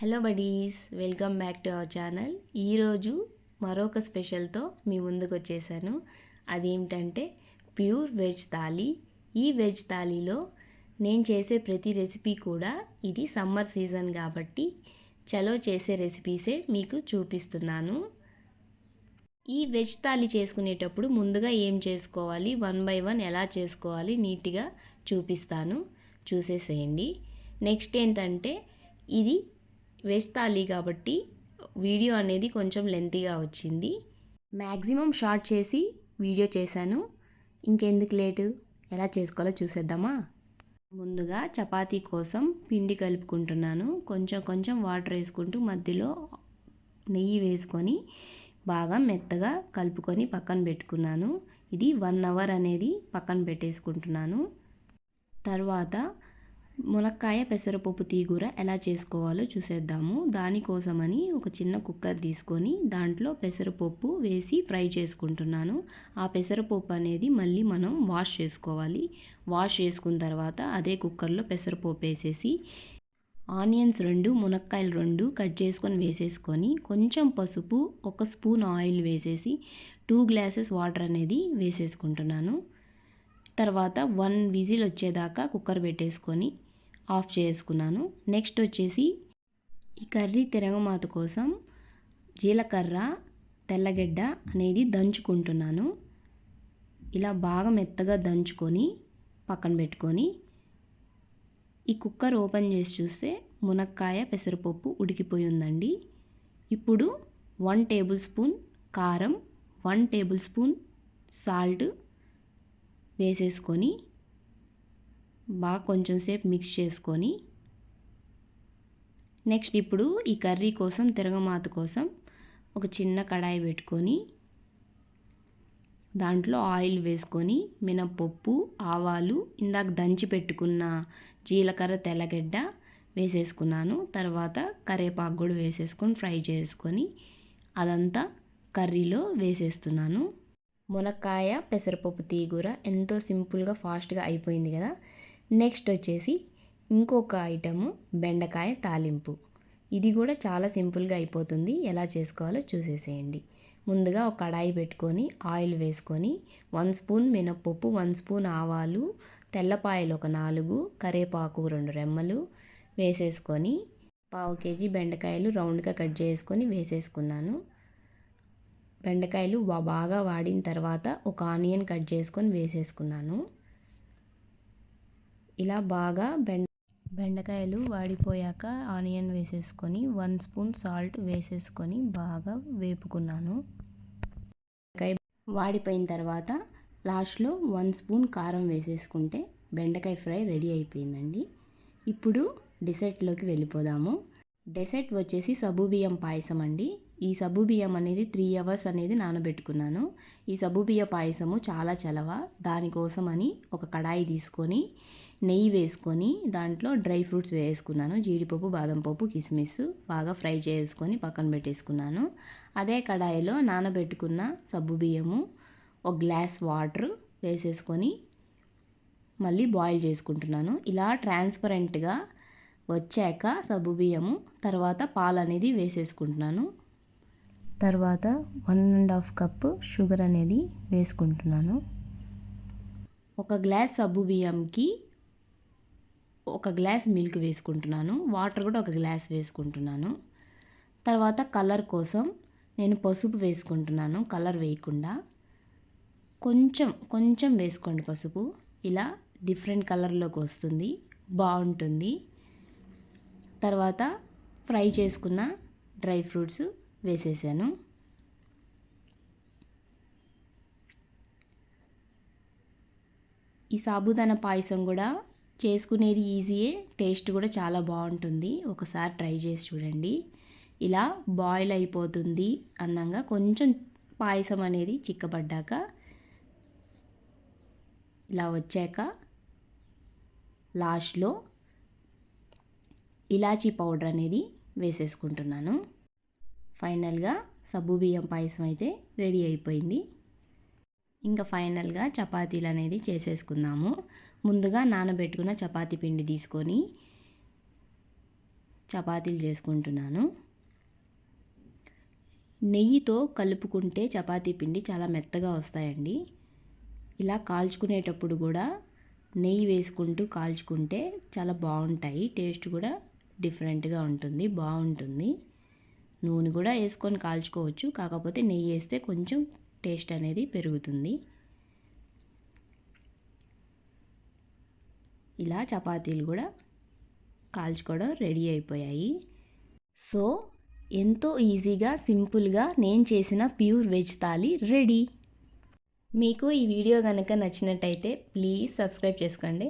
Hello buddies welcome back to our channel ఈరోజు మరొక స్పెషల్తో మీ ముందుకు వచ్చేసాను. అదేమిటంటే ప్యూర్ వెజ్ థాలీ ఈ వెజ్ థాలీలో నేను చేసే ప్రతి రెసిపీ కూడా ఇది సమ్మర్ సీజన్ కాబట్టి చలో చేసే రెసిపీసే మీకు చూపిస్తున్నాను. ఈ వెజ్ థాలీ చేసుకునేటప్పుడు ముందుగా ఏం చేసుకోవాలి? వన్ బై వన్ ఎలా చేసుకోవాలి? నీట్గా చూపిస్తాను. చూసేసేయండి. నెక్స్ట్ ఏంటంటే ఇది వెజ్ థాలీ కాబట్టి వీడియో అనేది కొంచెం లెంతీగా వచ్చింది. మ్యాక్సిమం షార్ట్ చేసి వీడియో చేశాను. ఇంకెందుకు లేటు? ఎలా చేసుకోవాలో చూసేద్దామా? ముందుగా చపాతీ కోసం పిండి కలుపుకుంటున్నాను. కొంచెం కొంచెం వాటర్ వేసుకుంటూ మధ్యలో నెయ్యి వేసుకొని బాగా మెత్తగా కలుపుకొని పక్కన పెట్టుకున్నాను. ఇది వన్ అవర్ అనేది పక్కన పెట్టేసుకుంటున్నాను. తర్వాత మునక్కాయ పెసరపప్పు తీగూర ఎలా చేసుకోవాలో చూసేద్దాము. దానికోసమని ఒక చిన్న కుక్కర్ తీసుకొని దాంట్లో పెసరపప్పు వేసి ఫ్రై చేసుకుంటున్నాను. ఆ పెసరపప్పు అనేది మళ్ళీ మనం వాష్ చేసుకోవాలి. వాష్ చేసుకున్న తర్వాత అదే కుక్కర్లో పెసరపప్పు వేసేసి ఆనియన్స్ రెండు మునక్కాయలు రెండు కట్ చేసుకొని వేసేసుకొని కొంచెం పసుపు ఒక స్పూన్ ఆయిల్ వేసేసి టూ గ్లాసెస్ వాటర్ అనేది వేసేసుకుంటున్నాను. తర్వాత వన్ విజిల్ వచ్చేదాకా కుక్కర్ పెట్టేసుకొని ఆఫ్ చేసుకున్నాను. నెక్స్ట్ వచ్చేసి ఈ కర్రీ తిరగమాత కోసం జీలకర్ర తెల్లగడ్డ అనేది దంచుకుంటున్నాను. ఇలా బాగా మెత్తగా దంచుకొని పక్కన పెట్టుకొని ఈ కుక్కర్ ఓపెన్ చేసి చూస్తే మునక్కాయ పెసరపప్పు ఉడికిపోయి ఉందండి. ఇప్పుడు వన్ టేబుల్ స్పూన్ కారం వన్ టేబుల్ స్పూన్ సాల్ట్ వేసేసుకొని బాగా కొంచెం సేపు మిక్స్ చేసుకొని నెక్స్ట్ ఇప్పుడు ఈ కర్రీ కోసం తిరగమాత కోసం ఒక చిన్న కడాయి పెట్టుకొని దాంట్లో ఆయిల్ వేసుకొని మినప్పప్పు ఆవాలు ఇందాక దంచి పెట్టుకున్న జీలకర్ర తెల్లగడ్డ వేసేసుకున్నాను. తర్వాత కరివేపాకు కూడా వేసేసుకొని ఫ్రై చేసుకొని అదంతా కర్రీలో వేసేస్తున్నాను. మునక్కాయ పెసరపప్పు తీగూర ఎంతో సింపుల్గా ఫాస్ట్గా అయిపోయింది కదా. నెక్స్ట్ వచ్చేసి ఇంకొక ఐటము బెండకాయ తాలింపు. ఇది కూడా చాలా సింపుల్గా అయిపోతుంది. ఎలా చేసుకోవాలో చూసేసేయండి. ముందుగా ఒక కడాయి పెట్టుకొని ఆయిల్ వేసుకొని వన్ స్పూన్ మినప్పప్పు వన్ స్పూన్ ఆవాలు తెల్లపాయలు ఒక నాలుగు కరేపాకు రెండు రెమ్మలు వేసేసుకొని పావు కేజీ బెండకాయలు రౌండ్గా కట్ చేసుకొని వేసేసుకున్నాను. బెండకాయలు బాగా వాడిన తర్వాత ఒక ఆనియన్ కట్ చేసుకొని వేసేసుకున్నాను. ఇలా బాగా బెండ బెండకాయలు వాడిపోయాక ఆనియన్ వేసేసుకొని వన్ స్పూన్ సాల్ట్ వేసేసుకొని బాగా వేపుకున్నాను. బెండకాయ వాడిపోయిన తర్వాత లాస్ట్లో వన్ స్పూన్ కారం వేసేసుకుంటే బెండకాయ ఫ్రై రెడీ అయిపోయిందండి. ఇప్పుడు డిసర్ట్లోకి వెళ్ళిపోదాము. డెసర్ట్ వచ్చేసి సబు బియ్యం పాయసం అండి. ఈ సబు బియ్యం అనేది త్రీ అవర్స్ అనేది నానబెట్టుకున్నాను. ఈ సబు బియ్య పాయసము చాలా చలవ. దానికోసం అని ఒక కడాయి తీసుకొని నెయ్యి వేసుకొని దాంట్లో డ్రై ఫ్రూట్స్ వేసుకున్నాను. జీడిపప్పు బాదం పప్పు కిస్మిస్ బాగా ఫ్రై చేసుకొని పక్కన పెట్టేసుకున్నాను. అదే కడాయిలో నానబెట్టుకున్న సబ్బు బియ్యము ఒక గ్లాస్ వాటర్ వేసేసుకొని మళ్ళీ బాయిల్ చేసుకుంటున్నాను. ఇలా ట్రాన్స్పరెంట్గా వచ్చాక సబ్బు బియ్యము తర్వాత పాలు అనేది వేసేసుకుంటున్నాను. తర్వాత one and half cup sugar అనేది వేసుకుంటున్నాను. ఒక గ్లాస్ సబ్బు బియ్యంకి ఒక గ్లాస్ మిల్క్ వేసుకుంటున్నాను. వాటర్ కూడా ఒక గ్లాస్ వేసుకుంటున్నాను. తర్వాత కలర్ కోసం నేను పసుపు వేసుకుంటున్నాను కలర్ వేయకుండా. కొంచెం కొంచెం వేసుకోండి పసుపు. ఇలా డిఫరెంట్ కలర్లోకి వస్తుంది బాగుంటుంది. తర్వాత ఫ్రై చేసుకున్న డ్రై ఫ్రూట్స్ వేసేసాను. ఈ సాబుదానా పాయసం కూడా చేసుకునేది ఈజీయే టేస్ట్ కూడా చాలా బాగుంటుంది. ఒకసారి ట్రై చేసి చూడండి. ఇలా బాయిల్ అయిపోతుంది అన్నంగా కొంచెం పాయసం అనేది చిక్కబడ్డాక ఇలా వచ్చాక లాస్ట్లో ఇలాచీ పౌడర్ అనేది వేసేసుకుంటున్నాను. ఫైనల్గా సబ్బు బియ్యం పాయసం అయితే రెడీ అయిపోయింది. ఇంకా ఫైనల్గా చపాతీలు అనేది చేసేసుకుందాము. ముందుగా నానబెట్టుకున్న చపాతీ పిండి తీసుకొని చపాతీలు చేసుకుంటున్నాను. నెయ్యితో కలుపుకుంటే చపాతీ పిండి చాలా మెత్తగా వస్తాయండి. ఇలా కాల్చుకునేటప్పుడు కూడా నెయ్యి వేసుకుంటూ కాల్చుకుంటే చాలా బాగుంటాయి. టేస్ట్ కూడా డిఫరెంట్గా ఉంటుంది బాగుంటుంది. నూనె కూడా వేసుకొని కాల్చుకోవచ్చు కాకపోతే నెయ్యి వేస్తే కొంచెం టేస్ట్ అనేది పెరుగుతుంది. ఇలా చపాతీలు కూడా కాల్చుకోవడం రెడీ అయిపోయాయి. సో ఎంతో ఈజీగా సింపుల్గా నేను చేసిన ప్యూర్ వెజ్ థాలీ రెడీ. మీకు ఈ వీడియో కనుక నచ్చినట్టయితే ప్లీజ్ సబ్స్క్రైబ్ చేసుకోండి.